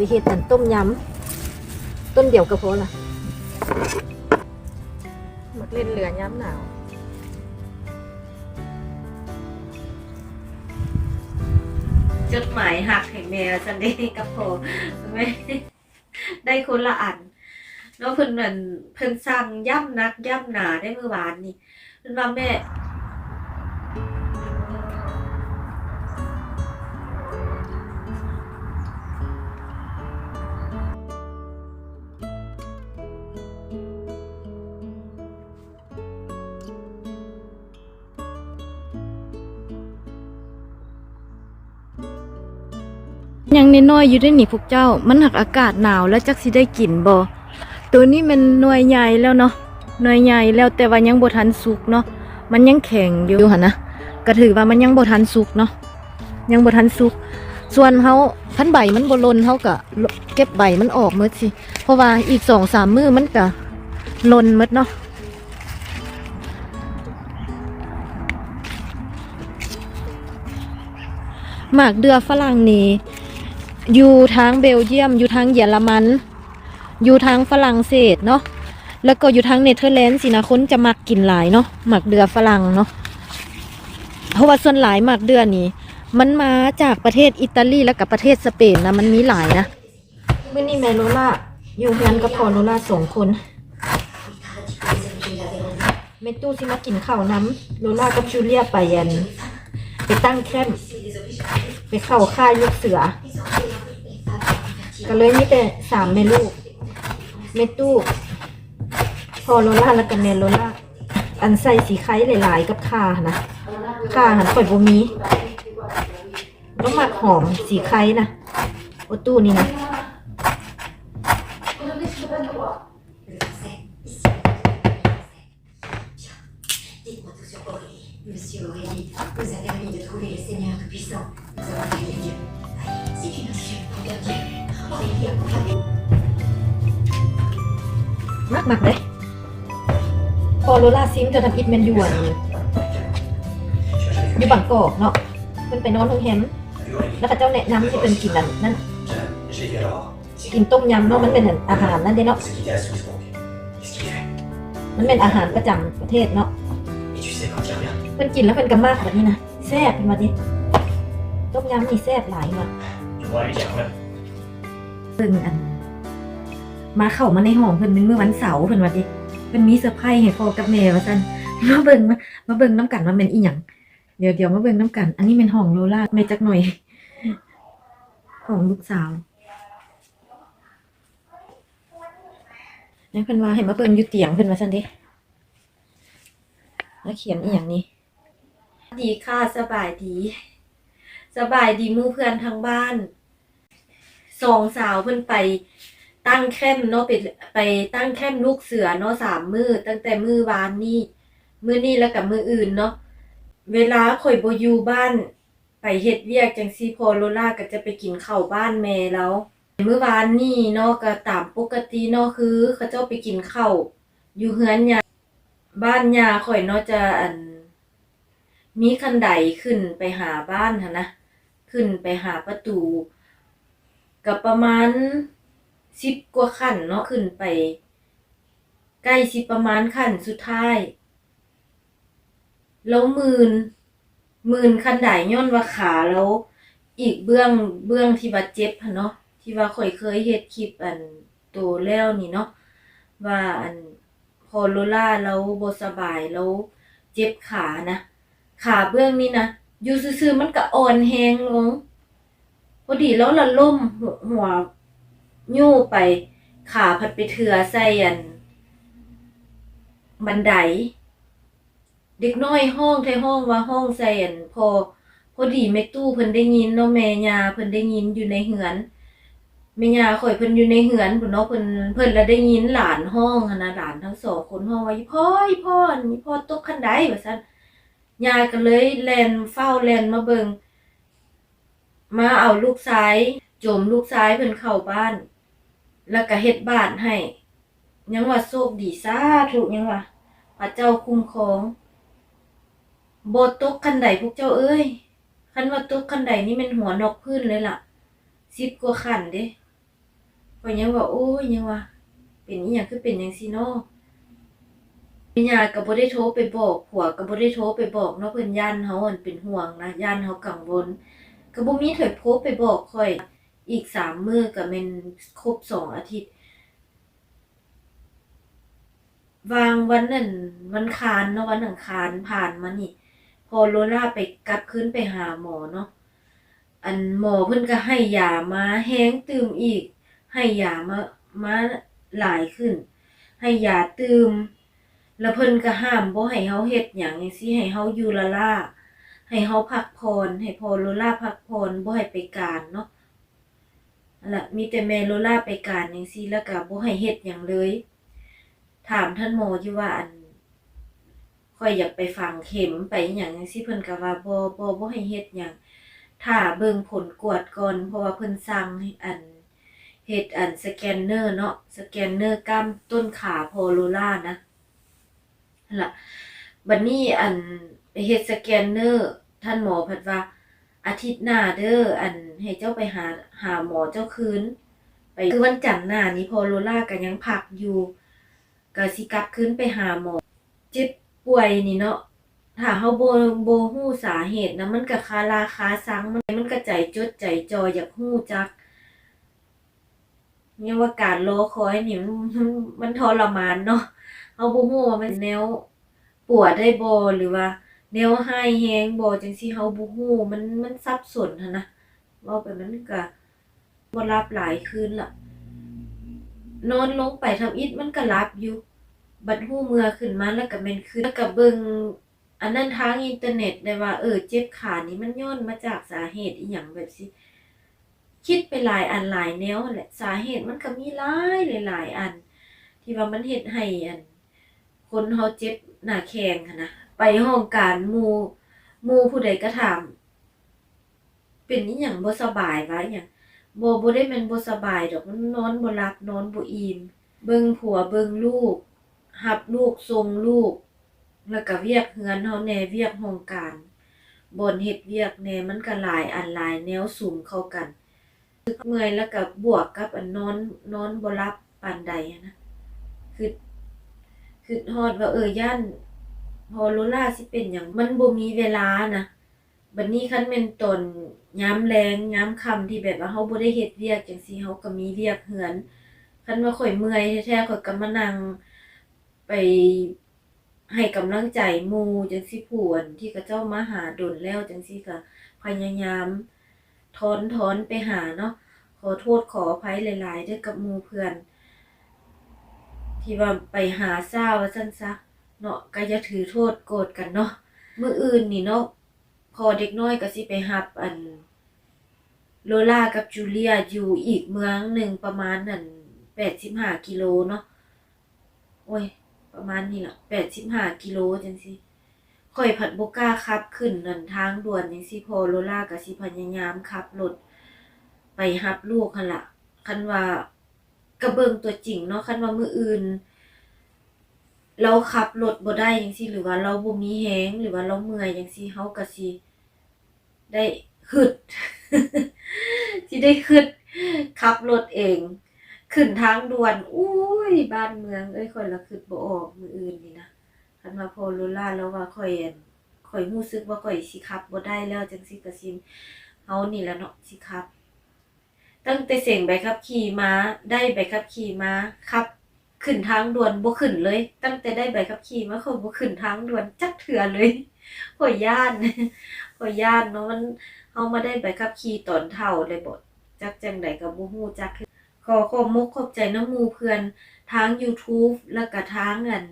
เอาไปเฮ็ดอันต้มยำต้นเดียวก็พอละมักเล่นเรือย้ำหนาว จดหมายหักให้แม่จันได้กับพอแม่ได้คนละอันแล้วเพิ่นเหมือนเพิ่นสั่งย่ำนักย่ำหนาได้เมื่อวานนี่เพิ่นว่าแม่ ยังน้อยๆอยู่ได้หนิพวกเจ้า มันหักอากาศหนาวแล้วจักสิได้กินบ่ตัวนี้มันหน่วยใหญ่แล้วเนาะหน่วยใหญ่แล้วแต่ว่ายังบ่ทันสุกเนาะมันยังแข็งอยู่หั่นนะก็ถือว่ามันยังบ่ทันสุกเนาะยังบ่ทันสุก ส่วนเฮาคันใบมันบ่ลนเฮาก็เก็บใบมันออกหมดสิ เพราะว่าอีก2-3มื้อมันก็ลนหมดเนาะหมากเดือฝรั่งนี่ อยู่ทางเบลเยียม อยู่ทางเยอรมัน อยู่ทางฝรั่งเศสเนาะแล้วก็อยู่ทางเนเธอร์แลนด์สินะคนจะมักกินหลายเนาะหมากเดือฝรั่งเนาะเพราะว่าส่วนหลายหมากเดือนี่มันมาจากประเทศอิตาลีแล้วกับประเทศสเปนนะมันมีหลายนะเมื่อนี้แม่โลล่าอยู่งานกับพอโลล่าสองคนเมตู้ที่มากินข้าวน้ำโลล่ากับจูเลียไปยันไปตั้งแคมป์ไปเข้าค่ายลูกเสือ ก็เลยมีแต่สามเมลูก เมตู้ พอโลล่าแล้วกันแม่โลล่าอันใส่สีไข่หลาย ๆ กับข่านะข่าหันข่อยบ่มีต้องหมักหอมสีไข่นะโอตู้นี่นะ มากมากเลยพอโรล่าซิมจะทำอิดแมนยวนอยู่บางกอกเนาะเพิ่นไปนอนโรงแรมแล้วเขาเจ้าแนะนำที่เป็นกินนั่นนั่นกินต้มยำเนาะมันเป็นอาหารนั่นเด้เนาะมันเป็นอาหารประจำประเทศเนาะ Et tu sais quand il revient เพิ่นกินแล้วเพิ่นก็มากแบบนี้นะแซ่บเป็นมาดิต้มยำนี่แซ่บหลายว่ะ Tu pourras lui dire quand même. เพิ่นอัน มาเข้ามาในห้องเพิ่นเป็นมื้อวันเสาร์เพิ่นว่าดิเพิ่นมีเซอร์ไพรส์ให้พ่อกับแม่ว่าซั่นมาเบิ่งมามาเบิ่งน้ำกันว่าแม่นอีหยังเดี๋ยวเดี๋ยวมาเบิ่งน้ำกัน อันนี้เป็นห้องโลล่าแม่จักหน่อยของลูกสาวนี่เพิ่นว่าให้มาเบิ่งอยู่เตียงเพิ่นว่าซั่นดิแล้วเขียนอีหยังนี่ดีค่ะสบายดี สบายดีมู่เพื่อนทางบ้าน สองสาวเพิ่นไปตั้งแคมป์เนาะไปไปตั้งแคมป์ลูกเสือเนาะสามมือตั้งแต่มือวานนี่มือนี่แล้วกับมืออื่นเนาะเวลาข่อยบ่อยู่บ้าน ไปเฮ็ดเวียกจังซี่พอโลล่าก็จะไปกินข้าวบ้านแม่แล้วมื้อวานนี่เนาะก็ตามปกติเนาะคือเขาเจ้าไปกินข้าวอยู่เฮือนยาบ้านยาข่อยเนาะจะอันมีคันไดขึ้นไปหาบ้านหั่นนะขึ้นไปหาประตู กับประมาณสิบกว่าขั้นเนาะขึ้นไป ใกล้สิประมาณขั้นสุดท้าย แล้วมืนมืนคันไดย้อนว่าขาแล้ว อีกเบื้องเบื้องที่บาดเจ็บเนาะที่ว่าข่อยเคยเฮ็ดคลิปอันโตแล้วนี่เนาะว่าอันพอโลล่าแล้วบสบายแล้วเจ็บขานะ ขาเบื้องนี้นะอยู่ซื่อๆมันก็อ่อนแฮงลง อดีแล้วละล่มหัวยู่ ไปขาพัดไปเถือใส่อันบันได เด็กน้อยห้องไทห้องว่าห้องใส่อันพอ พอดีแม่ตู้เพิ่นได้ยินเนาะแม่ยาเพิ่นได้ยินอยู่ในเหือนแม่ยาข่อยเพิ่นอยู่ในเหือนพุ่นเนาะเพิ่นเพิ่นละได้ยินหลานห้องนะหลานทั้งสองคนห้องว่าพ่ออีพ่ออีพ่อตกคันไดว่าซั่นยาก็เลยแลนเฝ้าแลนมาเบิง มาเอาลูกซ้ายโจมลูกซ้ายเพิ่นเข้าบ้าน แล้วก็เฮ็ดบ้านให้ ยังว่าโชคดีซาถูกยังว่าพระเจ้าคุ้มครองบ่ตกคันใดพวกเจ้าเอ้ยคันว่าตกคันใดนี่มันหัวนกพื้นเลยล่ะสิบกว่าคันเด้ข่อยังว่า โอ้ยยังว่า เป็นอีหยังคือเป็นจังซี่เนาะพี่ยาก็บ่ได้โทรไปบอกผัวก็บ่ได้โทรไปบอกเนาะเพิ่นย่านเฮาอันเป็นห่วงนะย่านเฮากังวล ก็บ่มีถอยโพสไปบอกข่อยอีกสามมื้อก็แม่นครบสองอาทิตย์ วางวันนั่นวันคารเนาะวันอังคารผ่านมานี่ พอโลล่าไปกลับขึ้นไปหาหมอเนาะอันหมอเพิ่นก็ให้ยามาแห้งตื่มอีก ให้ยามามาหลายขึ้น ให้ยาตื่มแล้วเพิ่นก็ห้ามบ่ให้เฮาเฮ็ดหยังจังซี่ให้เฮาอยู่ละล่า ให้เฮาพักผ่อนให้พอโลล่าพักผ่อนบ่ให้ไปการเนาะนั่นล่ะมีแต่แม่โลล่าไปการจังซี่แล้วก็บ่ให้เฮ็ดหยังเลย ถามท่านหมออยู่ว่าอันข่อยอยากไปฝังเข็มไปอย่างจังซี่เพิ่นก็ว่าบ่บ่บ่ให้เฮ็ดหยังถ้าเบิ่งผลกวดก่อนเพราะว่าเพิ่นสั่งอันเฮ็ดอันสแกนเนอร์เนาะสแกนเนอร์กล้ามต้นขาโพโลล่านะนั่นล่ะบัดนี้อันเฮ็ดสแกนเนอร์ ท่านหมอพิ่นว่า อาทิตย์หน้าเด้ออันให้เจ้าไปหาหาหมอเจ้าคืน ไปคือวันจันทร์หน้านี้พอโลล่าก็ยังพักอยู่ก็สิกลับคืนไปหาหมอ เจ็บป่วยนี่เนาะถ้าเฮาโบ่บ่ฮู้สาเหตุนะมันก็คาราคาซังมันมันก็ใจจดใจจออยากฮู้จักเนี่ยว่าการรอคอยนี่มันมันมันทรมานเนาะเฮาบ่ฮู้ว่ามันแนวปวดได้บ่หรือว่า แนวหายแฮงบ่จังซี่เฮาบ่ฮู้มันมันสับสนหันนะเว้าไปมันก็บ่รับหลายคืนละนอนลงไปทำอิฐมันก็หลับอยู่ บัดหูเมื่อขึ้นมาแล้วก็แม่นขึ้นแล้วก็เบิ่งอันนั้นทางอินเทอร์เน็ตได้ว่าเออเจ็บขานี่มันย้อนมาจากสาเหตุอีหยังแบบสิคิดไปหลายอันหลายแนวแหละสาเหตุมันก็มีหลายหลายอัน ที่ว่ามันเฮ็ดให้อัน คนเฮาเจ็บหน้าแข้งหันนะ ไปห้องการมูมูผู้ใดก็ถาม เป็นอีหยังบ่สบายวะอีหยังบ่บ่ได้แม่นบ่สบายดอกมันนอนบ่หลับนอนบ่อิ่มเบิ่งผัวเบิ่งลูกรับลูกส่งลูก แล้วก็เวียกเฮือนเฮาแน่เวียกโรงการบ่นเฮ็ดเวียกแน่มันก็หลายอันหลายแนวสุมเข้ากันเมื่อยแล้วก็บวกกับอันนอนนอนบ่หลับปานใดอะนะคือคือฮอดว่าเออย่าน พอโลล่าสิเป็นหยังมันบ่มีเวลานะบัดนี้คันแม่นตอนยามแลงยามค่ำที่แบบว่าเฮาบ่ได้เฮ็ดเวียกจังซี่เฮาก็มีเวียกเฮือนคันว่าข่อยเมื่อยแท้ๆข่อยก็มานั่งไปให้กำลังใจหมู่จังซี่ผู้อันที่เขาเจ้ามาหาดนแล้วจังซี่ก็พยายามถอนถอนไปหาเนาะขอโทษขออภัยหลายๆด้อกับหมู่เพื่อน ที่ว่าไปหาเศร้าว่าซั่นซะ เนาะก็อย่าถือโทษโกรธกันเนาะมื้ออื่นนี่เนาะพอเด็กน้อยก็สิไปรับอันโลล่ากับจูเลียอยู่อีกเมืองหนึ่งประมาณนั่น85กิโลเนาะโอ้ย ประมาณนี้ล่ะ85กิโลจังซี่ข่อยผัดบ่กล้าขับขึ้นนั่นทางด่วนจังซี่พอโลล่าก็สิพยายามขับรถไปรับลูกหั่นละคันว่าก็เบิงตัวจริงเนาะคันว่ามืออื่น เราขับรถบ่ได้จังซี่หรือว่าเราบ่มีแรงหรือว่าเราเมื่อยจังซี่เฮาก็สิได้ฮึดสิได้ฮึดขับรถเอง ขึ้นทางด่วนอุ้ยบ้านเมืองเอ้ยข่อยละคิดบ่ออกมืออื่นนี่นะคันว่าพอโลล่าแล้วว่าข่อยอั่นข่อยรู้สึกว่าข่อยสิขับบ่ได้แล้วจังซี่ก็สิเฮานี่แหละเนาะสิขับ ตั้งแต่เสียงใบขับขี่มาได้ใบขับขี่มาขับ ขึ้นทางด่วนบ่ขึ้นเลย ตั้งแต่ได้ใบขับขี่มาเขาบ่ขึ้นทางด่วนจักเทื่อเลยข่อยย่านข่อยย่านเนาะมันเฮามาได้ใบขับขี่ตอนเฒ่าเลยบ่จักจังใดก็บ่ฮู้จักขอขอบมกขอบใจน้ำมูเพื่อนทาง YouTube แล้วก็ทางอัน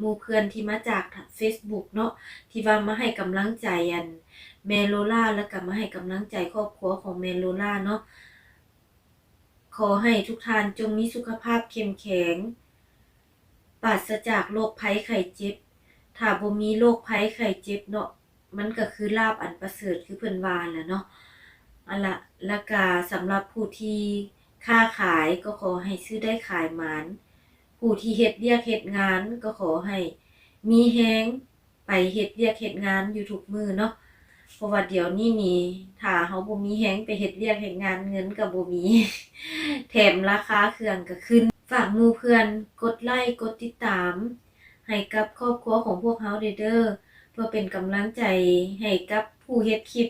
มูเพื่อนที่มาจาก Facebook เนาะที่ว่ามาให้กำลังใจอันเมโลล่าแล้วก็มาให้กำลังใจครอบครัวของเมโลล่าเนาะขอให้ทุกท่านจงมีสุขภาพเข้มแข็ง ปราศจากโรคภัยไข้เจ็บ ถ้าบ่มีโรคภัยไข้เจ็บเนาะ มันก็คือลาบอันประเสริฐคือเพิ่นว่าแหละเนาะอันละล้วก็สำหรับผู้ที่ค้าขายก็ขอให้ซื้อได้ขายหมาน ผู้ที่เฮ็ดเวียกเฮ็ดงานก็ขอให้มีแฮงไปเฮ็ดเวียกเฮ็ดงานอยู่ทุกมือเนาะเพราะว่าเดี๋ยวนี้นี่ถ้าเฮาบ่มีแฮงไปเฮ็ดเวียกเฮ็ดงานเงินก็บ่มี แถมราคาเครื่องก็ขึ้น ฝากมูเพื่อนกดไลค์กดติดตาม ให้กับครอบครัวของพวกเฮาเด้อเด้อเพื่อเป็นกำลังใจให้กับผู้เฮ็ดคลิป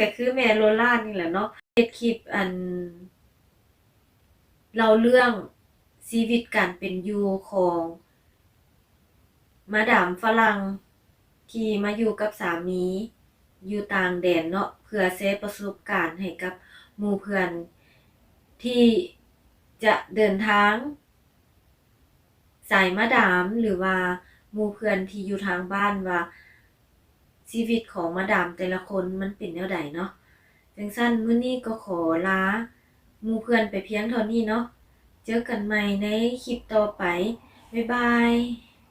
ก็คือแม่โลล่านี่แหละเนาะเฮ็ดคลิปอันเล่าเรื่องชีวิตการเป็นอยู่ของมาดามฝรั่งที่มาอยู่กับสามีอยู่ต่างแดนเนาะเพื่อแชร์ประสบการณ์ให้กับหมู่เพื่อนที่ จะเดินทาง สายมาดามหรือว่ามูเพื่อนที่อยู่ทางบ้านว่า ชีวิตของมาดามแต่ละคนมันเป็นแนวใดเนาะจังสั้นมื้อนี้ก็ขอลามูเพื่อนไปเพียงเท่านี้เนาะเจอกันใหม่ในคลิปต่อไป บ๊ายบาย